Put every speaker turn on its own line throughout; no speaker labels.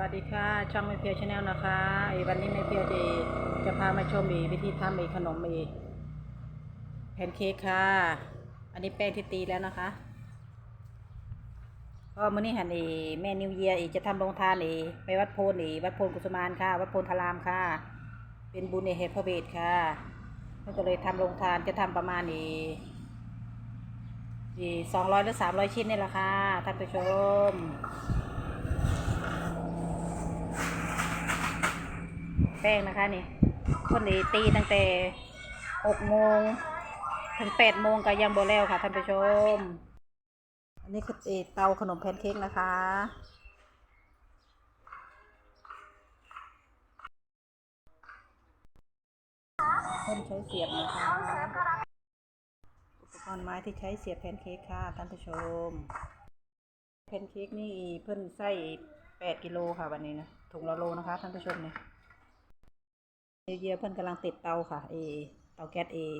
วัสดีค่ะช่องไม่เพียวชาแนลนะคะไอ้วันนี้ไม่เพียวจะจะพามาชมอีวิธีทำอีขนมอีแพนเค้กค่ะ อันนี้แป้งที่ตีแล้วนะคะก็มื้อนี้หันอีแม่นิวเยียอีจะทำโรงทานอีไปวัดโพนอีวัดโพนกุสมานค่ะ วัดโพนทารามค่ะ เป็นบุญในเหตุพระเวทค่ะเพิ่นก็เลยทำโรงทานจะทำประมาณอีอีสองร้อยหรือสามร้อยชิ้นนี่แหละค่ะท่านผู้ชม แป้งนะคะนี่คนนี้ตีตั้งแต่หกโมงถึงแปดโมงก็ยังบ่แล้วค่ะท่านผู้ชม อันนี้คือเตาขนมแพนเค้กนะคะคนใช้เสียบนะคะอุปกรณ์ไม้ที่ใช้เสียบแพนเค้กค่ะท่านผู้ชม แพนเค้กนี่เพิ่นใส่แปดกิโลค่ะวันนี้นะถุงละโลนะคะท่านผู้ชมเนี่ย เยียเพิ่นกำลังติดเตาค่ะเอเตาแก๊สเอง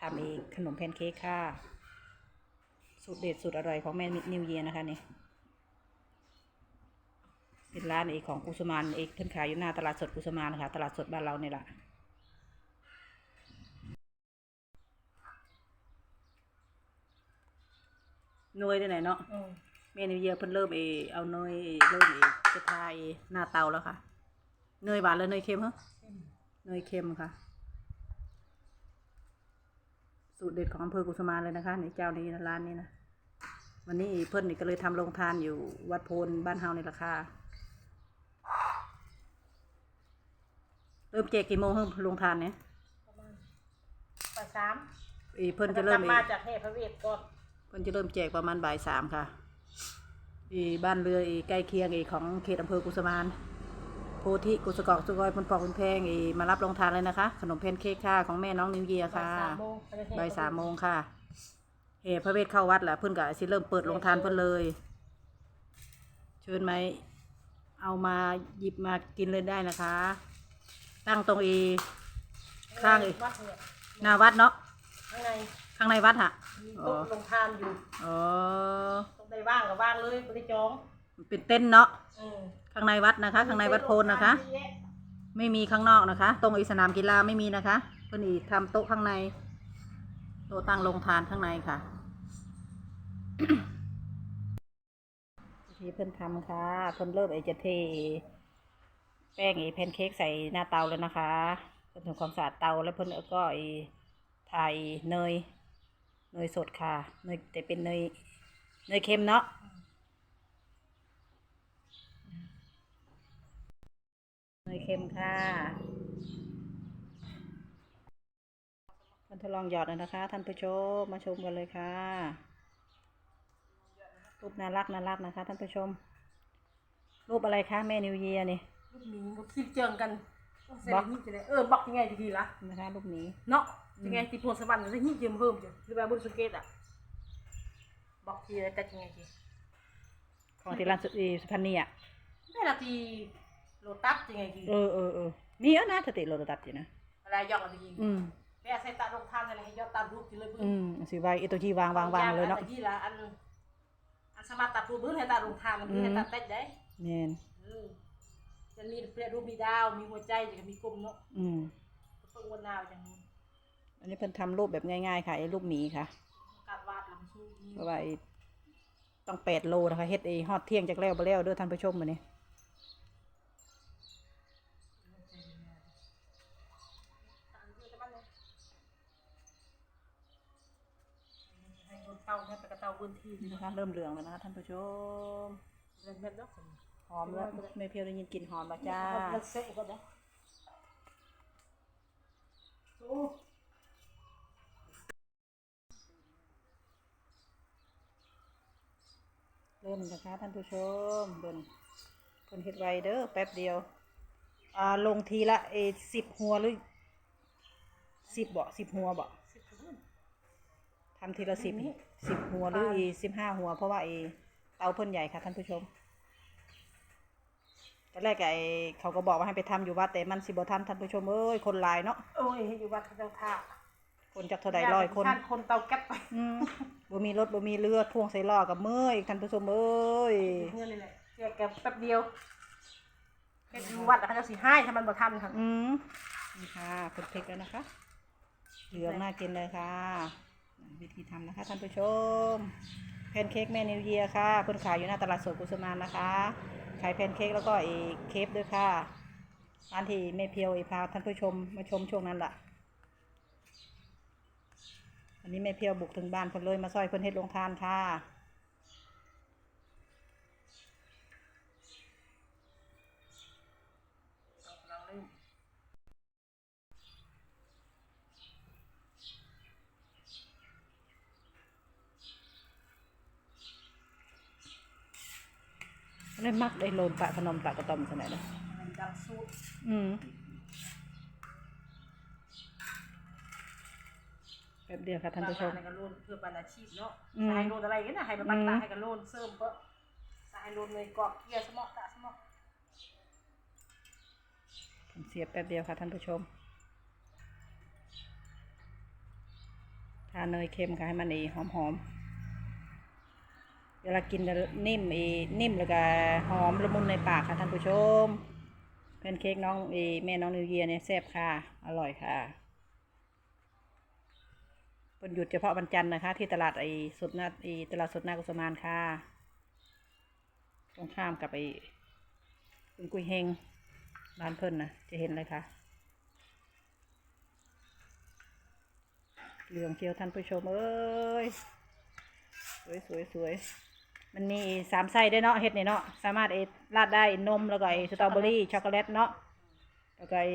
ทำเองขนมแพนเค้กค่ะ สูตรเด็ดสูตรอร่อยของแม่นิวเยียนะคะนี่เป็นร้านเอกของกุสมานเอกเพิ่นขายอยู่หน้าตลาดสดกุสมานค่ะ ตลาดสดบ้านเราเนี่ยแหละหนวยได้ไหนเนาะ
อืม
แม่นิวเยียเพิ่นเริ่มเอเอาเนยเอเริ่มเอจะทายหน้าเตาแล้วค่ะ เนยหวานหรือเนยเค็มฮะ เนยเค็มค่ะ สูตรเด็ดของอำเภอกุสมานเลยนะคะในเจ้านี้นะร้านนี้นะวันนี้เพื่อนนี่ก็เลยทำโรงทานอยู่วัดโพนบ้านเฮาในราคาเริ่มแจกกี่โมงครับโรงทานเนี่ย
ประมาณปสาม
อีเพิ่นจะเริ่ม
กลับ
อี
มาจากเทพเวทก่อน
เพิ่นจะเริ่มแจกประมาณบ่ายสามค่ะ อีบ้านเรืออีใกล้เคียงอีของเขตอำเภอกุสมาน โพธิกุสกอกสุกอยพนปอกพนแพงอีมารับโรงทานเลยนะคะ ขนมแพนเค้กค่ะของแม่น้องนิวเยียค่ะ
บ่ายสามโมงไปเทพ
บ่ายสามโมงค่ะเฮพระเวทเข้าวัดแหละเพิ่นก็สิเริ่มเปิดโรงทานเพิ่นเลย เชิญไหมเอามาหยิบมากินเลยได้นะคะ ตั้งตรงอีข้างอีก
วัดเนี่ย
หน้าวัดเนาะ
ข้างใน
ข้างในวัดฮะ
มี
อ๋อ
โต๊ะลงทานอยู่
อ๋อ
ตรงใดว่างก็ว่างเลยบริจอง
เป็นเต้นท์เนาะ
อืม
ข้างในวัดนะคะ ข้างในวัดโพนนะคะ
มีเยอ
ไม่มีข้างนอกนะคะ ตรงอีสนามกีฬาไม่มีนะคะเพิ่นอีทำโต๊ะข้างในโต๊ะตั้งโรงทานข้างในค่ะที่เพิ่นทำค่ะเพิ่นเริ่มไอจะเทแป้งไอแพนเค้กใส่หน้าเตาแล้วนะคะเพิ่นทำความสะอาดเตาแล้วเพิ่นเอาก็ไอทายเนยเนยสดค่ะเนยแต่เป็นเนยเนยเค็มเนาะ เนยเค็มค่ะเพิ่นทดลองหยอดเลยนะคะท่านผู้ชมมาชมกันเลยค่ะรูปน่ารักน่ารักนะคะ ท่านผู้ชม รูปอะไรคะแม่นิวเยียนี่
ลูกหมีก็คิดเจิงกัน
บล็อก
นี่จะได้เออบล็อกยังไงดีๆล่ะ
นะคะรูปนี้
เนาะยังไงที่พลสวรรค์จะหิ้งเจิมเพิ่มจ้ะหรือแบบบนสเก็ตอะบล็อกทีอะไรแต่ยังไงที
ของที่ร้านสุอีสุพรรณีอะ
ได้ละที โลตัสยังไงที
เออเออเออมีเยอะนะสติโรตัดอยู่นะ
อะไรยอกอะไรที
อืม
แม่ใส่ตาลงทานอะไรให้ยอดตามรูปกินเลยเพื่
อืมสิไว้ไอตัวที่วางวางวางเลยเนาะ
อันที่ละอันอันสมาร์ตตารูปเพื่อให้ตาลงทานมันเพื่อให้ตาเต้นได้
แน่น
เออจะมีเปรียรูปมีดาวมีหัวใจจะมีกลมเนาะ
อืม
เพิ่งวันดาวอย่างนี้
อันนี้เพิ่นทำรูปแบบง่ายๆค่ะไอ้รูปหมีค่ะ
การวาดลำชูนี่
เพราะว่าไอ้ต้องแปดโลนะคะเฮ็ดไอ้ฮอดเที่ยงจากแล้วไปแล้วเด้อท่านผู้ชมมื้อนี้
ให้บน เตาให้ไปกระเตาบนที
นี่นะคะเริ่มเหลืองแล้วนะคะท่านผู้ชม
เล่นแบบเนาะ
หอมแล้วไม่เพียวได้ยินกลิ่นหอมแล้วจ้า
มันเสะก็ได้โอ้
เริ่มนะคะท่านผู้ชมเบิ่นเพิ่นเฮ็ดไวเด้อแป๊บเดียว อ่าลงทีละเอสิบหัวหรือสิบบ่สิบหัวบ่
สิบคน
ทำทีละสิบ สิบหัวหรืออีสิบห้าหัว เพราะว่าเอเตาเพิ่นใหญ่ค่ะท่านผู้ชมตอนแรกไอ้เขาก็บอกว่าให้ไปทำอยู่วัดแต่มันสิบ่ทันท่านผู้ชมเอ้ยคนหลายเนาะ
โอ้ยอยู่วัดเขาเจ้าท่า
คนจากเท่าใดร้อยคน
ท่านคนเตาแก๊สไป
อืมบ่มีรถบ่มีเรือพ่วงใส่ล้อกับเมื่อยท่านผู้ชมเอ้ย
เงื่อนเลยแหละแกแกแป๊บเดียวเฮ็ดอยู่วัดแล้วเขาจะสิให้ถ้ามันบ่ทันค่ะ
อืมนี่ค่ะเผ็ดเผ็ดแล้วนะคะ เหลืองน่ากินเลยค่ะ วิธีทำนะคะท่านผู้ชม แพนเค้กแม่นิวเยียค่ะเพิ่นขายอยู่หน้าตลาดสดกุสมานนะคะ ขายแพนเค้กแล้วก็อีกเคฟด้วยค่ะร้านที่แม่เพียวอีพาท่านผู้ชมมาชมช่วงนั้นล่ะอันนี้แม่เพียวบุกถึงบ้านคนเลยมาซอยเพลนเฮ็ดโรงทานค่ะ
เราเริ่ม
ได้มักได้โลนปะขนมปะกระตอมสนไหนเลย
มันดังสูตร
อืมแป๊บเดียวค่ะท่านผู้ชม
ให้กันโลนเพื่อเป็นอาชีพเนาะ
อืม
ให้โลนอะไรกันนะให้มันบัต
อื
ตามให้กันโลนเสริมเพิ่มให้โลนเลยกอกเกียร์สมอกตาสมอก
ผมเสียบแป๊บเดียวค่ะท่านผู้ชม ทาเนยเค็มค่ะให้มันอีหอมหอมๆ เวลากินนิ่มอีนิ่มแล้วก็หอมละมุนในปากค่ะท่านผู้ชมแพนเค้กน้องอีแม่น้องนิวเยียเนี่ยแซ่บค่ะ อร่อยค่ะวันหยุดเฉพาะวันจันทร์นะคะ ที่ตลาดไอ้สุดหน้าไอ้ตลาดสุดหน้ากุสมานค่ะ ตรงข้ามกับไอ้คุณกุยเฮงร้านเพิ่นนะจะเห็นเลยค่ะเหลืองเชียวท่านผู้ชมเอ้ย สวยสวยสวย มันมีสามไส้ด้วยเนาะเห็ดนี่เนาะสามารถเอราดได้นมแล้วก็ไอสตรอเบอรี่ช็อกโกแลตเนาะแล้วก็ไอ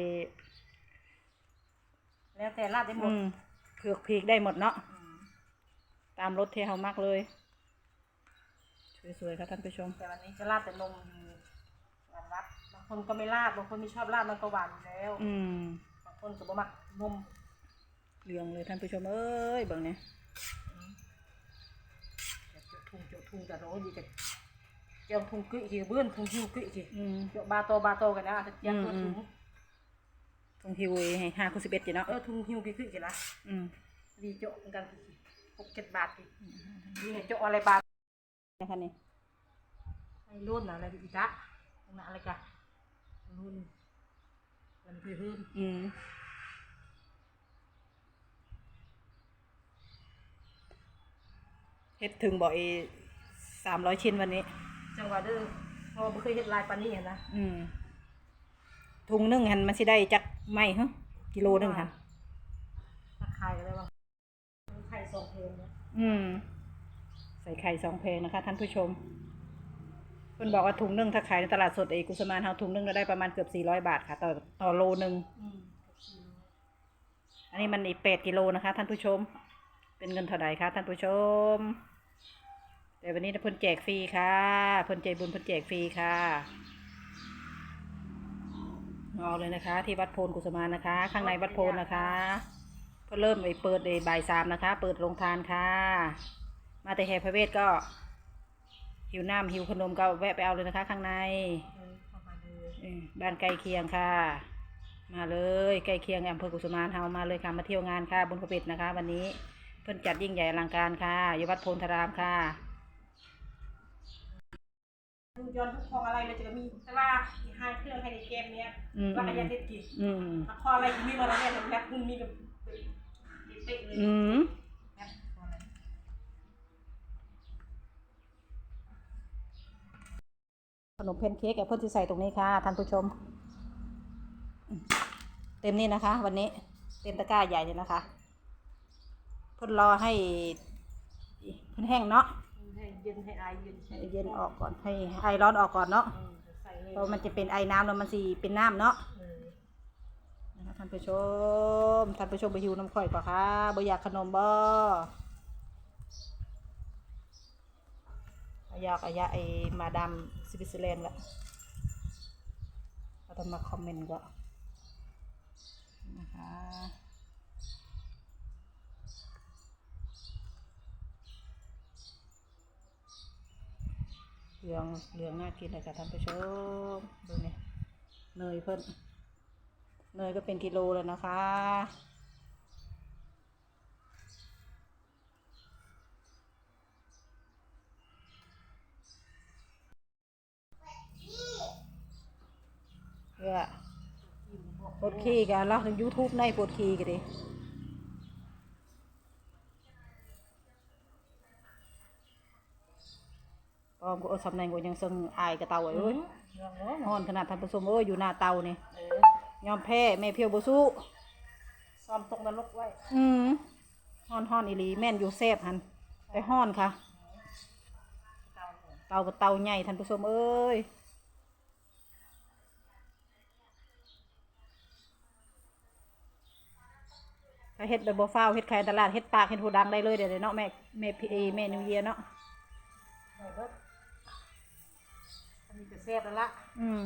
แล้วแต่ราดได้หม
อื
ด
มเผือกพีกได้หมดเนาะ
อืม
ตามรสเทเฮามากเลยสวยๆค่ะท่านผู้ชม
แต่วันนี้จะราดแต่นมอยู่งานวัดบางคนก็ไม่ราดบางคนไม่ชอบราดมันก็หวานอยู่แล้ว
อืม
บางคนก็บ่มักนม
เหลืองเลยท่านผู้ชมเอ้ยเบิ่งเนี่ย
เจาะทุ่งเจาะทุ่งแต่เราก็ดีกันเจียวทุ่งกึ่อีกเบื้อนทุ่งหิวกึ่อีก
อืม
เจาะบาโตบาโตกันนะอาจจะเจียวตัว
อืม
ถุง
ทงฮิวให้ห้าคูสิบเอ็ดจีเนาะ
เออทุ่งหิวกึ่กึ่กันนะ
อืม
ดีเจาะเหมือนกันหกเจ็ดบาทอีกนี่เห็นเจาะอะไรบาท
นะคะนี่
ไอ้รุ่นนะอะไรอีจ๊ะนะอะไรกันรุ่นมันคือหื้ม
อืม เฮ็ดถึงบ่อยสามร้อยชิ้นวันนี้
จังหวะเด้อเพราะว่าบ่เคยเห็นลายปานนี้เห็นนะ
อืมถุงหนึ่งหันมันสิได้จักไม่ฮะกิโลหนึ่งหัน
ถ้าขายอะไรบ้างไข่สองเพลงเนี่ย
อืม ใส่ไข่สองเพลงนะคะ ท่านผู้ชมเพิ่นบอกว่าถุงหนึ่งถ้าขายในตลาดสดเอกุสมานเฮาถุงหนึ่งก็ได้ประมาณเกือบสี่ร้อยบาทค่ะ ต่อต่อโลหนึ่ง
อืม
อันนี้มันอีกแปดกิโลนะคะ ท่านผู้ชม เป็นเงินเท่าไหร่คะท่านผู้ชม แต่วันนี้เพิ่นแจกฟรีค่ะพนใจบุญพนแจกฟรีค่ะเอาเลยนะคะ ที่วัดโพนกุสมานะคะ ข้างในวัดโพนนะคะเพิ่นเริ่มไปเปิดในบ่ายสามนะคะ เปิดโรงทานค่ะ มาแต่แห่พระเวทก็ หิวน้ำหิวขนมก็แวะไปเอาเลยนะคะ ข้างในบ้านใกล้เคียงค่ะ มาเลยใกล้เคียงอำเภอกุสุมานเฮามาเลยค่ะมาเที่ยวงานค่ะบุญพระเป็ดนะคะ วันนี้ พิ่นจัดยิ่งใหญ่อลังการค่ะอยู่วัดโพนธารามค่ะ
ดูย้อนทุกของอะไรเลยจะมีแต่ว่าอีห้าเครื่องให้ในเกมเนี้ย
อืม
ว่าระยะเด็ดกี่
อืม
ละครอะไรมีมาแล้วเนี่ยแบบแบบคุณมีแบบเป๊ะๆเลย
อืม
แบบอะไร
ขนมเพนเค้กกับเพิ่นสิใส่ตรงนี้ค่ะท่านผู้ชมอืมเต็มนี่นะคะ วันนี้เต็มตะกร้าใหญ่เลยนะคะ เพิ่นรอให้เพิ่นแห้งเนาะ
ให้เย็นให้อายเย็น
ให้เย็นออกก่อนให้ไอร้อนออกก่อนเนาะ
อืมใส่เลย
เพราะมันจะเป็นไอน้ำแล้วมันสิเป็นน้ำเนาะ
เออ
นะคะท่านผู้ชมท่านผู้ชมไปหิวน้ำข่อยปะคะบ่อยากขนมบ่อยากอายะไอมาดามสวิตเซอร์แลนด์ละเราต้องมาคอมเมนต์ก็นะคะ เหลืองเหลืองน่ากินเลยค่ะท่านผู้ชมดูนี่เนยเพิ่นเนยก็เป็นกิโลแล้วนะคะออปวดขี้กันเราถึงยูทูบในปวดขี้กันดิ ปอมก็อดสำแดงกูยังซึ่งอายกับเตาไว้
เอ
เอ้
อยเรื่องแล้ว
ฮ้อนขนาดท่านผู้ชมเอ้ยอยู่หน้าเตานี่
เออย
อมแพ้แม่เพียวบ่สู้
ซ้อมตกนรกไว้
อืมฮ้อนฮ้อนอีหลีแม่นอยู่แซ่บหันแต่ฮ้อนค่ะ
เตาเนี่ย
เตากับเตาใหญ่ท่านผู้ชมเอ้ยถ้าเฮ็ดแบบบ่ฟ้าวเฮ็ดขายตลาดเฮ็ดปากเฮ็ดหูดังได้เลยเดี๋ยวนี้เนาะแม่แม่พี่เอแม่นิวเยียร์เนาะ
ซ่บแล้วละ
อืม